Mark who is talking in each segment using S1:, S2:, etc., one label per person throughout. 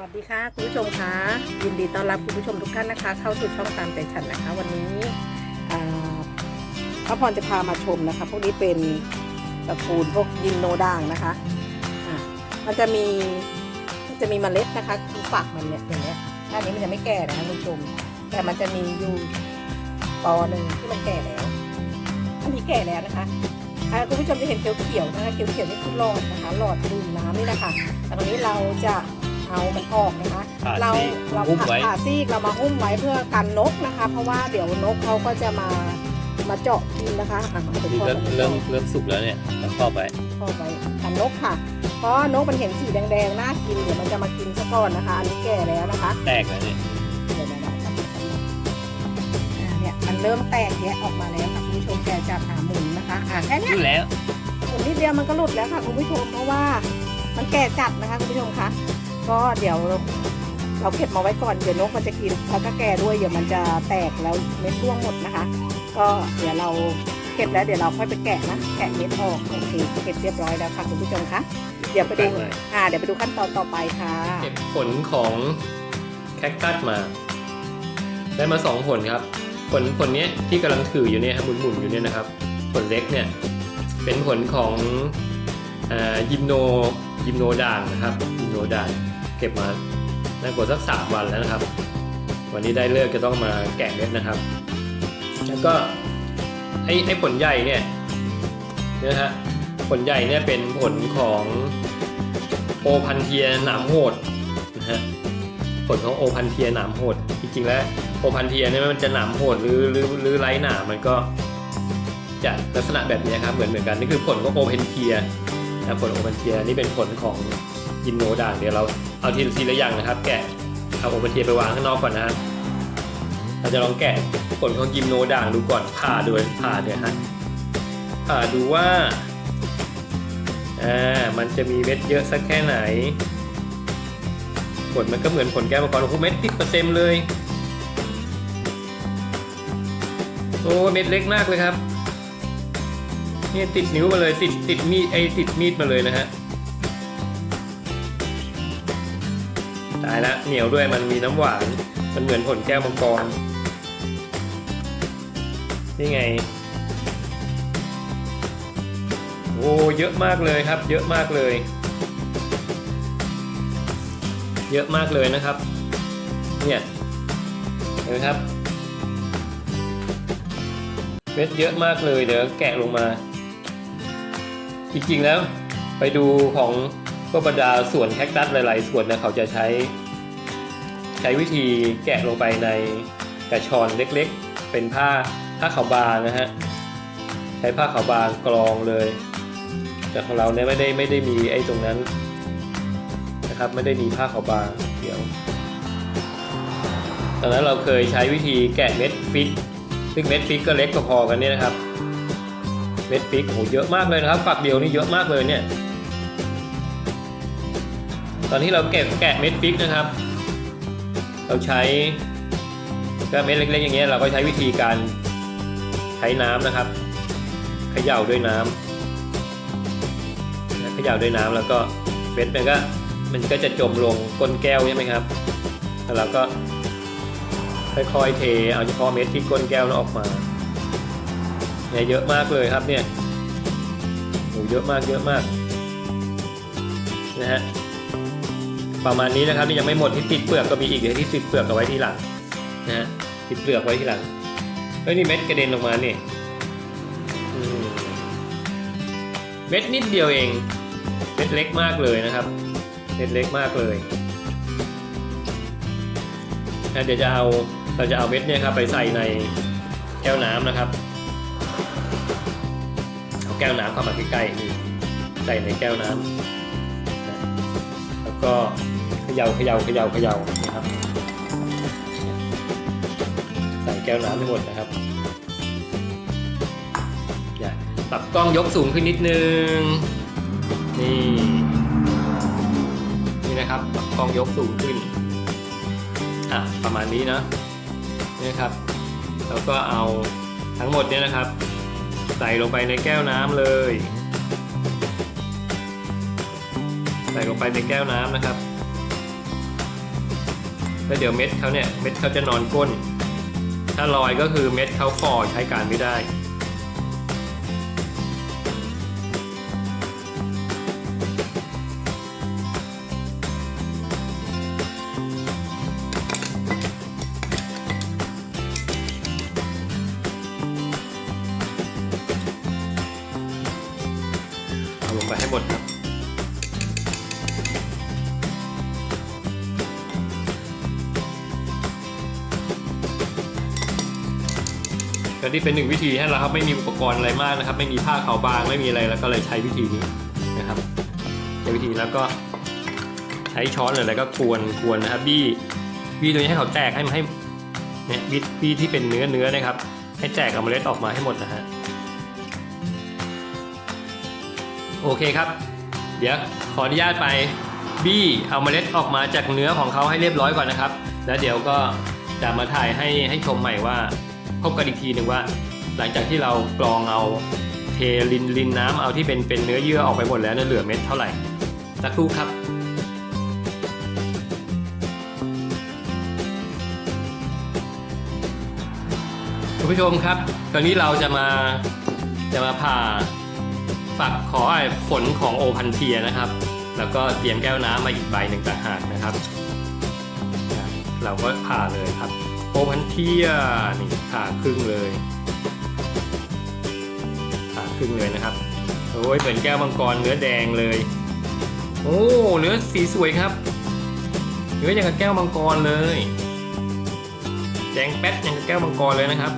S1: วัสดีค่ะคุณผู้ชมคะยินดีต้อนรับคุณผู้ชมทุกท่านนะคะ เข้าสู่ช่องตามใจฉันนะคะ วันนี้พระพรจะพามาชมนะคะ พวกนี้เป็นตระกูลพวกยินโนด่างนะคะะมันจะมีมันจะมีเมล็ดนะคะคือฝักมันเนี่ยอย่างเงี้ยอันนี้มันยังไม่แก่นะคะคุณผู้ชม แต่มันจะมีอยู่ปอหนึ่งที่มันแก่แล้ว อันนี้แก่แล้วนะคะอ่าคุณผู้ชมจะเห็นเขียวๆนะคะเขียวๆนี่คือหลอดนะคะหลอดดูดน้ำนี่นะคะแต่ตอนนี้เราจะ เอามันออกนะคะ
S2: ผ่า
S1: เรา
S2: ซีก
S1: เรา
S2: หุ้ม
S1: ผ่า
S2: ไว้
S1: ผ่าซีกเรามาหุ้มไว้เพื่อกันนกนะคะ เพราะว่าเดี๋ยวนกเขาก็จะมามาเจาะกินนะคะอะเอาไป
S2: นี่
S1: ทอ
S2: ก็
S1: ด
S2: เริ่มเริ่มสุกแล้วเนี่ยเราครอบไว้
S1: ทอดไว้กันนกค่ะ เพราะนกมันเห็นสีแดงๆน่ากินเดี๋ยวมันจะมากินซะก่อนนะคะ อันนี้แก่แล้วนะคะ
S2: แตกแล้วเนี่ย
S1: เดี๋ยวได้ครับอ่าเนี่ยมันเริ่มแตกแยะออกมาแล้วค่ะคุณผู้ชมแกจะหาหมุนนะคะอ่าแค่เนี้ย
S2: อยู่แล้ว
S1: หมุนนิดเดียวมันก็หลุดแล้วค่ะคุณผู้ชมเพราะว่ามันแก่จัดนะคะคุณผู้ชมคะ ก็เดี๋ยวเราเก็บมาไว้ก่อนเดี๋ยวนกมันจะกินแล้วก็แก่ด้วยเดี๋ยวมันจะแตกแล้วเม็ดร่วงหมดนะคะ ก็เดี๋ยวเราเก็บแล้วเดี๋ยวเราค่อยไปแกะนะแกะเม็ดออกโอเคเก็บเรียบร้อยแล้วค่ะคุณผู้ชมคะเดี๋ยวไปดูอ่าเดี๋ยวไปดูขั้นตอนต่อไปค่ะ
S2: เก็บผลของแคคตัสมา ได้มาสองผลครับ ผลผลเนี้ยที่กำลังถืออยู่เนี่ยครับหมุนๆอยู่เนี่ยนะครับ ผลเล็กเนี่ยเป็นผลของอ่ายิมโนยิมโนด่างนะครับยิมโนด่าง เก็บมาน่ากว่าสักสามวันแล้วนะครับ วันนี้ได้เลิกจะต้องมาแกะเม็ดนะครับ แล้วก็ไอ้ไอ้ผลใหญ่เนี่ยเนี่ยนะฮะผลใหญ่เนี่ยเป็นผลของโอพันเทียหนามโหดนะฮะผลของโอพันเทียหนามโหด จริงๆแล้วโอพันเทียเนี่ยมันจะหนามโหดหรือหรือหรือไร้หนามมันก็จะลักษณะแบบนี้ครับเหมือนเหมือนกันนี่คือผลของโอเพนเทียนะผลโอเพนเทียนี่เป็นผลของ ยินโนด่างเดี๋ยวเราเอาทีละทีละอย่างนะครับ แกะเอาโอพันเทียไปวางข้างนอกก่อนนะครับเราจะลองแกะผลของกิมโนด่างดูก่อนผ่าดูผ่าเนี่ยฮะผ่าดูว่าอ่ามันจะมีเม็ดเยอะสักแค่ไหน ผลมันก็เหมือนผลแก้วมังกรโอ้โหเม็ดติดเปอร์เซ็นต์เลยโอ้เม็ดเล็กมากเลยครับเนี่ยติดนิ้วมาเลยติดติดมีดไอติดมีดมาเลยนะฮะ ตายละเหนียวด้วยมันมีน้ำหวาน มันเหมือนผลแก้วมังกร นี่ไง โอ้เยอะมากเลยครับ เยอะมากเลย เยอะมากเลยนะครับ เนี่ยเห็นไหมครับเม็ดเยอะมากเลยเดี๋ยวแกะลงมา จริงๆแล้ว ไปดูของ ก็บรรดาส่วนแคคตัสหลาย ๆ ส่วนนะเขาจะใช้ ใช้วิธีแกะลงไปในกระชอนเล็ก ๆ เป็นผ้าผ้าขาวบางนะฮะใช้ผ้าขาวบางกรองเลย แต่ของเราเนี่ยไม่ได้ไม่ได้มีไอ้ตรงนั้นนะครับไม่ได้มีผ้าขาวบางเดี๋ยวตอนนั้นเราเคยใช้วิธีแกะเม็ดฟิกซึ่งเม็ดฟิกก็เล็กพอๆกันเนี่ยนะครับ เม็ดฟิกโหเยอะมากเลยนะครับฝักเดียวนี่เยอะมากเลยเนี่ย ตอนที่เราเก็บแกะเม็ดฟิกนะครับ เราใช้ก็เม็ดเล็กๆอย่างเงี้ยเราก็ใช้วิธีการใช้น้ำนะครับเขย่าด้วยน้ำเขย่าด้วยน้ำแล้วก็เม็ดมันก็มันก็จะจมลงก้นแก้วใช่ไหมครับแล้วเราก็ค่อยๆเทเอาเฉพาะเม็ดที่ก้นแก้วนั้นออกมาเนี่ยเยอะมากเลยครับเนี่ยโอ้เยอะมากเยอะมากนะฮะ ประมาณนี้นะครับนี่ยังไม่หมดที่ติดเปลือกก็มีอีกเดี๋ยวที่ติดเปลือกเอาไว้ที่หลังนะฮะติดเปลือกไว้ที่หลังเฮ้ยนี่เม็ดกระเด็นออกมานี่เม็ดนิดเดียวเอง เม็ดเล็กมากเลยนะครับ เม็ดเล็กมากเลยเดี๋ยวจะเอาเราจะเอาเม็ดเนี่ยครับไปใส่ในแก้วน้ำนะครับ เอาแก้วน้ำเข้ามาใกล้ๆนี่ใส่ในแก้วน้ำแล้วก็ ย่าเขย่าเขย่าเขย่านะครับ ใส่แก้วน้ำให้หมดนะครับอย่าปรับกล้องยกสูงขึ้นนิดนึง นี่ นี่นะครับปรับกล้องยกสูงขึ้น อะ ประมาณนี้นะนี่ครับ แล้วก็เอาทั้งหมดเนี่ยนะครับ ใส่ลงไปในแก้วน้ำเลย ใส่ลงไปในแก้วน้ำนะครับ แล้วเดี๋ยวเม็ดเขาเนี่ยเม็ดเขาจะนอนก้น ถ้าลอยก็คือเม็ดเขาฟอใช้การไม่ได้เอาลงไปให้หมดครับ ก็นี่เป็นหนึ่งวิธีให้เราครับไม่มีอุปกรณ์อะไรมากนะครับ ไม่มีผ้าขาวบางไม่มีอะไรแล้วก็เลยใช้วิธีนี้นะครับใช้วิธีแล้วก็ใช้ช้อนหรืออะไรก็กวนกวนนะครับบี้บี้ตัวนี้ให้เขาแตกให้มันให้เนี่ยบี้บี้ที่เป็นเนื้อเนื้อนะครับ ให้แตกเอาเมล็ดออกมาให้หมดนะฮะโอเคครับ เดี๋ยวขออนุญาตไปบี้เอาเมล็ดออกมาจากเนื้อของเขาให้เรียบร้อยก่อนนะครับ แล้วเดี๋ยวก็จะมาถ่ายให้ให้ชมใหม่ว่า พบกันอีกทีหนึ่งว่า หลังจากที่เรากรองเอาเทลินลินน้ำเอาที่เป็นเป็นเนื้อเยื่อออกไปหมดแล้วเนี่ยเหลือเม็ดเท่าไหร่สักครู่ครับคุณผู้ชมครับตอนนี้เราจะมาจะมาผ่าฝักขอไอ้ผลของโอพันเทียนะครับ แล้วก็เตรียมแก้วน้ำมาอีกใบหนึ่งต่างหากนะครับ เราก็ผ่าเลยครับ โอพันเทียนี่ผ่าครึ่งเลยผ่าครึ่งเลยนะครับโอ้ยเป็นแก้วมังกรเนื้อแดงเลย โอ้เนื้อสีสวยครับเนื้ออย่างกับแก้วมังกรเลยแดงแป๊ดอย่างกับแก้วมังกรเลยนะครับ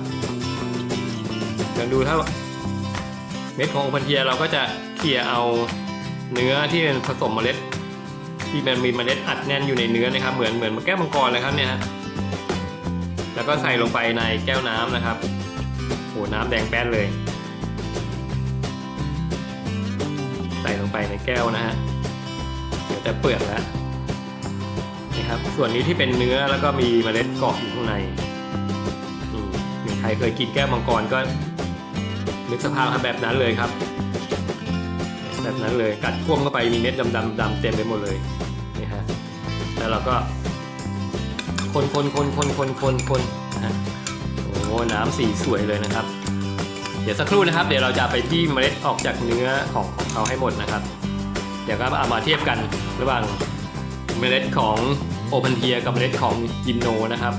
S2: เดี๋ยวดูถ้าเม็ดของโอพันเทียเราก็จะเขี่ยเอาเนื้อที่เป็นผสมเมล็ด ที่มันมีเมล็ดอัดแน่นอยู่ในเนื้อนะครับ เหมือนเหมือนแก้วมังกรเลยครับเนี่ยฮะ แล้วก็ใส่ลงไปในแก้วน้ำนะครับโอ้น้ำแดงแป๊ดเลย ใส่ลงไปในแก้วนะฮะเดี๋ยวจะเปื่อยแล้วนี่ครับ ส่วนนี้ที่เป็นเนื้อแล้วก็มีเมล็ดเกาะอยู่ข้างในอืมใครเคยกินแก้วมังกรก็นึกสภาพแบบนั้นเลยครับ แบบนั้นเลยกัดพ่วงเข้าไปมีเม็ดดำดำดำเต็มไปหมดเลยนี่ฮะแล้วเราก็ คนคนคนคนคนคนคนโอ้น้ำสีสวยเลยนะครับ เดี๋ยวสักครู่นะครับ เดี๋ยวเราจะไปที่เมล็ดออกจากเนื้อของของเขาให้หมดนะครับ เดี๋ยวก็เอามาเทียบกันระหว่างเมล็ดของโอพันเทียกับเมล็ดของยิมโนนะครับ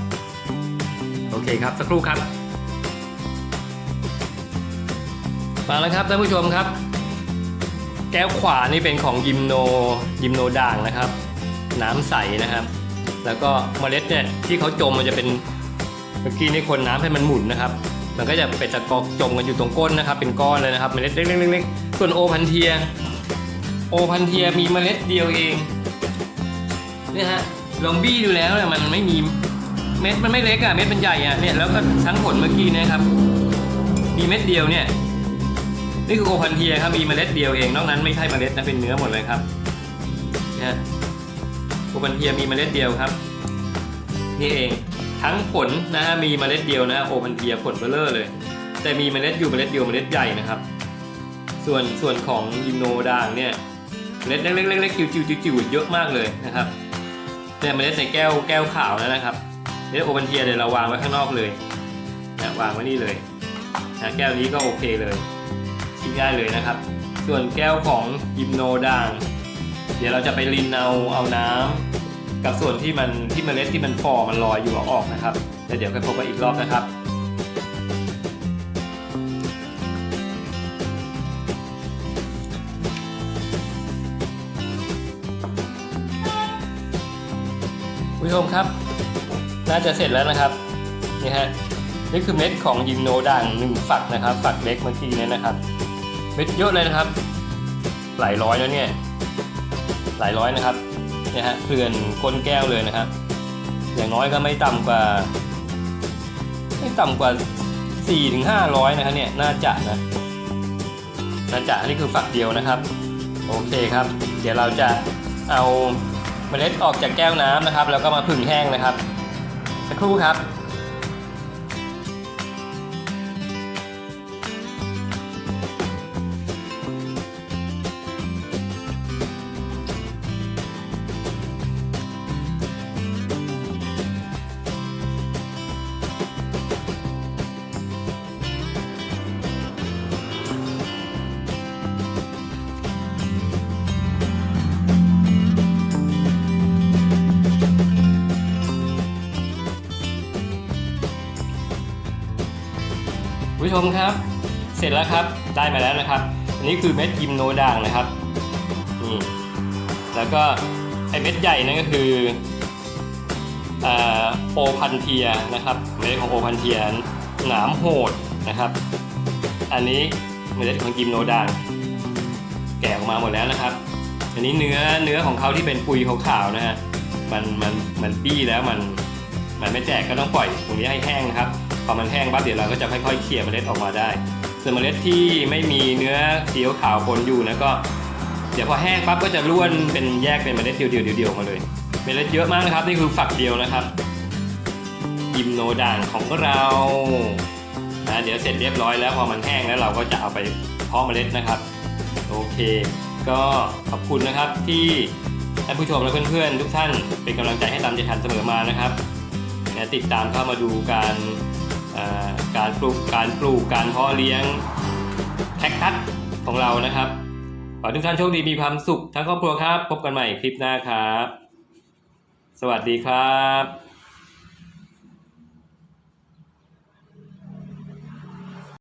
S2: โอเคครับสักครู่ครับมาแล้วครับท่านผู้ชมครับ แก้วขวานี่เป็นของยิมโนยิมโนด่างนะครับ น้ำใสนะครับ แล้วก็เมล็ดเนี่ยที่เขาจมมันจะเป็นเมื่อกี้นี่คนน้ำให้มันหมุนนะครับ มันก็จะเป็นตะกอกจมกันอยู่ตรงก้นนะครับ เป็นก้อนเลยนะครับเมล็ดเล็กๆๆส่วนโอพันเทีย โอพันเทียมีเมล็ดเดียวเองเนี่ยฮะลองบี้ดูแล้วเนี่ยมันไม่มีเม็ดมันไม่เล็กอะเม็ดมันใหญ่อะเนี่ยแล้วก็ทั้งผลเมื่อกี้นะครับ มีเม็ดเดียวเนี่ยนี่คือโอพันเทียครับมีเมล็ดเดียวเองนอกนั้นไม่ใช่เมล็ดนะเป็นเนื้อหมดเลยครับเนี่ย โอพันเทียมีเมล็ดเดียวครับ นี่เองทั้งผลนะฮะมีเมล็ดเดียวนะโอพันเทียผลเบลเลอร์เลย แต่มีเมล็ดอยู่เมล็ดเดียวเมล็ดใหญ่นะครับ ส่วนส่วนของยิมโนด่างเนี่ยเมล็ดเล็กๆเล็กๆจิ๋วจิ๋วเยอะมากเลยนะครับเนี่ยเมล็ดในแก้วแก้วขาวนะครับเมล็ดโอพันเทียเดี๋ยวเราวางไว้ข้างนอกเลยนะวางไว้นี่เลยนะแก้วนี้ก็โอเคเลยกินง่ายเลยนะครับ ส่วนแก้วของยิมโนด่าง เดี๋ยวเราจะไปรินเอาเอาน้ำกับส่วนที่มันที่เมล็ดที่มันฟอมันลอยอยู่ออกนะครับแล้วเดี๋ยวไปพบกันอีกรอบนะครับคุณผู้ชมครับ น่าจะเสร็จแล้วนะครับนี่ฮะนี่คือเม็ดของยิมโนด่างหนึ่งฝักนะครับ ฝักเล็กเมื่อกี้เนี่ยนะครับ เม็ดเยอะเลยนะครับ หลายร้อยแล้วเนี่ย หลายร้อยนะครับเนี่ยฮะเกลื่อนก้นแก้วเลยนะครับ อย่างน้อยก็ไม่ต่ำกว่า ไม่ต่ำกว่า4ี่ถึงห้าร้อยนะครับเนี่ยน่าจะนะน่าจะนนี้คือฝักเดียวนะครับ โอเคครับ เดี๋ยวเราจะเอาเมล็ดออกจากแก้วน้ำนะครับ แล้วก็มาผึ่งแห้งนะครับสักครู่ครับ ผู้ชมครับ เสร็จแล้วครับได้มาแล้วนะครับ อันนี้คือเม็ดยิมโนด่างนะครับนี่แล้วก็ไอเม็ดใหญ่นั่นก็คืออโอพันเทียนะครับเมล็ดของโอพันเทียหนามโหดนะครับ อันนี้เมล็ดของยิมโนด่างแกะออกมาหมดแล้วนะครับ อันนี้เนื้อเนื้อของเขาที่เป็นปุยขาวๆนะฮะมันมันมันปี้แล้วมันมันไม่แตกก็ต้องปล่อยตรงนี้ให้แห้งนะครับ พอมันแห้งปั๊บเดี๋ยวเราก็จะค่อยๆเคลี่ยร์เมล็ดออกมาได้ ส่วนเมล็ดที่ไม่มีเนื้อสีขาวปนอยู่นะก็ เดี๋ยวพอแห้งปั๊บก็จะร่วนเป็นแยกเป็นเมล็ดเดียวๆเดียวๆมาเลย เมล็ดเยอะมากนะครับ นี่คือฝักเดียวนะครับยิมโนด่างของเรานะเดี๋ยวเสร็จเรียบร้อยแล้วพอมันแห้งแล้วเราก็จะเอาไปเพาะเมล็ดนะครับ โอเค ก็ขอบคุณนะครับที่ท่านผู้ชมและเพื่อนๆ ทุกท่านเป็นกำลังใจให้ตามใจทันเสมอมานะครับและติดตามเข้ามาดูการ การปลูกการปลูกการเพาะเลี้ยงแคคตัสของเรานะครับขอทุกท่านโชคดีมีความสุขทั้งครอบครัวครับ พบกันใหม่คลิปหน้าครับ สวัสดีครับ